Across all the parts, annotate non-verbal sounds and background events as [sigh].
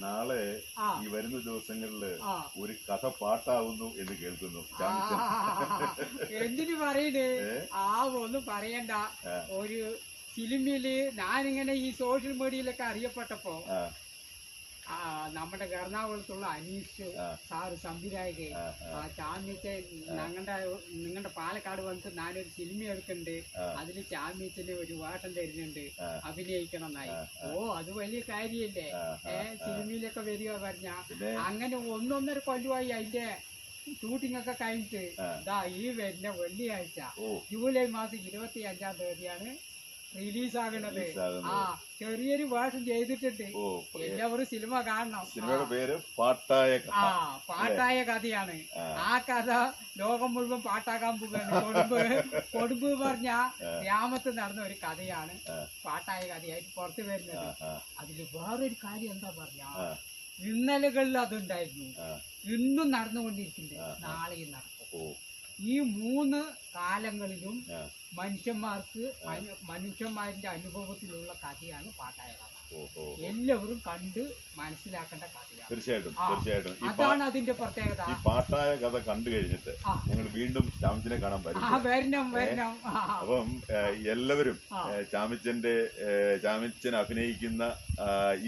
നാളെ ഈ വരുന്ന ദിവസങ്ങളിൽ ഒരു കഥ പാട്ടാവുന്നു എന്ന് കേൾക്കുന്നു. എന്തിനു പറയണേ? ആ ഒന്നും പറയണ്ട. ഒരു ഫിലിമിൽ ഞാനിങ്ങനെ ഈ സോഷ്യൽ മീഡിയയിലൊക്കെ അറിയപ്പെട്ടപ്പോ നമ്മുടെ എറണാകുളത്തുള്ള അനീഷ് സാർ സാറ് സംവിധായകൻ. ആ, ചാമ്യത്തെ ഞങ്ങളുടെ നിങ്ങളുടെ പാലക്കാട് വന്നിട്ട് ഞാനൊരു സിനിമ എടുക്കുന്നുണ്ട് അതിൽ ചാമ്യത്തിന് ഒരു വേട്ടം തരുന്നുണ്ട്. അഭിനയിക്കണം എന്നായി. ഓ അത് വലിയ കാര്യല്ലേ? ഏ സിനിമയിലൊക്കെ വരിക പറഞ്ഞ. അങ്ങനെ ഒന്നൊന്നര കൊല്ലമായി അതിന്റെ ഷൂട്ടിംഗ് ഒക്കെ കഴിഞ്ഞിട്ട് ഇതാ ഈ വരുന്ന വെള്ളിയാഴ്ച ജൂലൈ മാസം ഇരുപത്തി അഞ്ചാം തീയതിയാണ് റിലീസ് ആ ചെറിയൊരു വേഷം ചെയ്തിട്ടുണ്ട്. എല്ലാവരും സിനിമ കാണണം. സിനിമയുടെ പേര് പാട്ടായ ആ പാട്ടായ കഥയാണ്. ആ. കഥ ലോകം മുഴുവൻ പാട്ടാക്കാൻ പോവുകയാണ്. കൊടുമ്പ് [laughs] കൊടുമ്പ് പറഞ്ഞ ഗ്രാമത്തിൽ നടന്ന ഒരു കഥയാണ് പാട്ടായ കഥയായിട്ട് പുറത്തു വരുന്നത്. അതിൽ വേറൊരു കാര്യം എന്താ പറഞ്ഞ. ഇന്നലകളിൽ അതുണ്ടായിരുന്നു. ഇന്നും നടന്നുകൊണ്ടിരിക്കുന്നുണ്ട്. നാളെയും നടക്കും. ഈ മൂന്ന് കാലങ്ങളിലും. മനുഷ്യന്മാർക്ക് മനുഷ്യന്മാരിന്റെ മനുഷ്യന്മാരുടെ അനുഭവത്തിലുള്ള കഥയാണ് പാട്ടായ കഥ. എല്ലാവരും കണ്ട് മനസ്സിലാക്കേണ്ട കഥയാണ്. തീർച്ചയായിട്ടും. തീർച്ചയായിട്ടും. അതാണ് അതിന്റെ പ്രത്യേകത. ഈ പാട്ടായ കഥ കണ്ടു കഴിഞ്ഞിട്ട്. ഞങ്ങൾ വീണ്ടും ചാമിച്ചനെ കാണാൻ വരണം വരണം. അപ്പം എല്ലാവരും ചാമിച്ചന്റെ ചാമിച്ചൻ അഭിനയിക്കുന്ന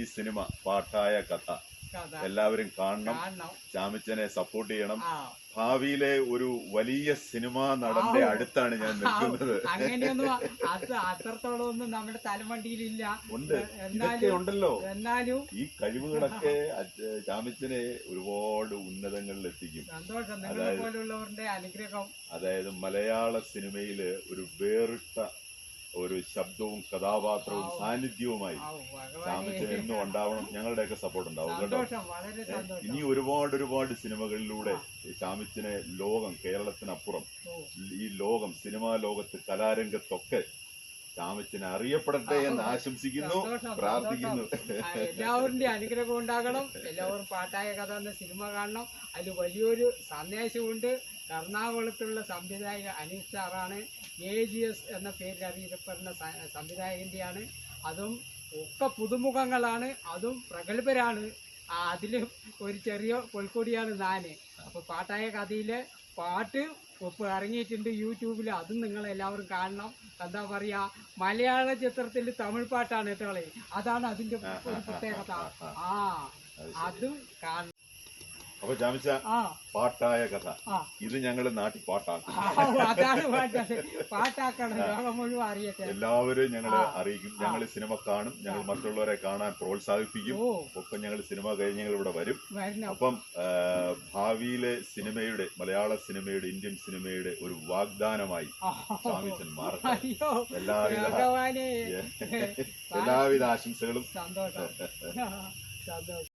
ഈ സിനിമ പാട്ടായ കഥ. എല്ലാവരും കാണണം. ചാമിച്ചനെ സപ്പോർട്ട് ചെയ്യണം. ഭാവിയിലെ ഒരു വലിയ സിനിമാ നടന്റെ. അടുത്താണ് ഞാൻ നിൽക്കുന്നത്. അങ്ങനെയൊന്നും അത് അത്രത്തോളം ഒന്നും നമ്മുടെ തലമണ്ടിയിലില്ല ഉണ്ട്. എന്നാലും ഇതൊക്കെ ഉണ്ടല്ലോ. എന്നാലും ഈ കഴിവുകളൊക്കെ ചാമിച്ചനെ ഒരുപാട് ഉന്നതങ്ങളിൽ എത്തിക്കും. സന്തോഷം. നിങ്ങളെ പോലുള്ളവരുടെ അനുഗ്രഹം. അതായത് മലയാള സിനിമയിൽ ഒരു വേറിട്ട ഒരു ശബ്ദവും കഥാപാത്രവും സാന്നിധ്യവുമായി ആ, എന്നും ഉണ്ടാവണം. ഞങ്ങളുടെയൊക്കെ സപ്പോർട്ട് ഉണ്ടാവും കേട്ടോ. ഇനി ഒരുപാട് ഒരുപാട് സിനിമകളിലൂടെ ഈ ചാമിച്ചനെ ലോകം കേരളത്തിനപ്പുറം ഈ ലോകം സിനിമാ ലോകത്ത് കലാരംഗത്തൊക്കെ ചാമിച്ചനെ അറിയപ്പെടട്ടെ എന്ന് ആശംസിക്കുന്നു പ്രാർത്ഥിക്കുന്നു. എല്ലാവരുടെ അനുഗ്രഹം ഉണ്ടാകണം. എല്ലാവരും പാട്ടായ കഥ എന്ന സിനിമ കാണണം. അതിൽ വലിയൊരു സന്ദേശമുണ്ട്. എറണാകുളത്തുള്ള സംവിധായക അനീഷ് സാറാണ്. എ ജി എസ് എന്ന പേരിൽ അറിയപ്പെടുന്ന സംവിധായകന്റെയാണ് അതും ഒക്കെ പുതുമുഖങ്ങളാണ്. അതും പ്രഗത്ഭരാണ്. അതിലും ഒരു ചെറിയ പൊൽക്കൊടിയാണ് ഞാൻ അപ്പോൾ പാട്ടായ കഥയിലെ പാട്ട് ഒപ്പ് ഇറങ്ങിയിട്ടുണ്ട് യൂട്യൂബിൽ. അതും നിങ്ങൾ എല്ലാവരും കാണണം. എന്താ പറയാ മലയാള ചിത്രത്തിൽ തമിഴ് പാട്ടാണ് കേട്ടോളെ അതാണ് അതിന്റെ ഒരു പ്രത്യേകത. ആ. അതും കാണണം. അപ്പൊ ജാമിച്ച പാട്ടായ കഥ. ഇത് ഞങ്ങൾ നാട്ടിൽ പാട്ടാക്കും. ആ, അതാണ് പാട്ടത് പാട്ടാക്കണം ലോകം മുഴുവൻ അറിയട്ടെ. എല്ലാവരും ഞങ്ങൾ. അറിയിക്കും. ഞങ്ങൾ സിനിമ കാണും. ഞങ്ങൾ മറ്റുള്ളവരെ കാണാൻ പ്രോത്സാഹിപ്പിക്കും. ഒപ്പം ഞങ്ങൾ സിനിമ കഴിഞ്ഞ് ഞങ്ങൾ ഇവിടെ വരും. അപ്പം ഭാവിയിലെ സിനിമയുടെ മലയാള സിനിമയുടെ ഇന്ത്യൻ സിനിമയുടെ ഒരു വാഗ്ദാനമായി ജാമിച്ചൻ സ്വാമിച്ചൻ മാറട്ടെ. അയ്യോ എല്ലാവിധ [laughs] ആശംസകളും. സന്തോഷം.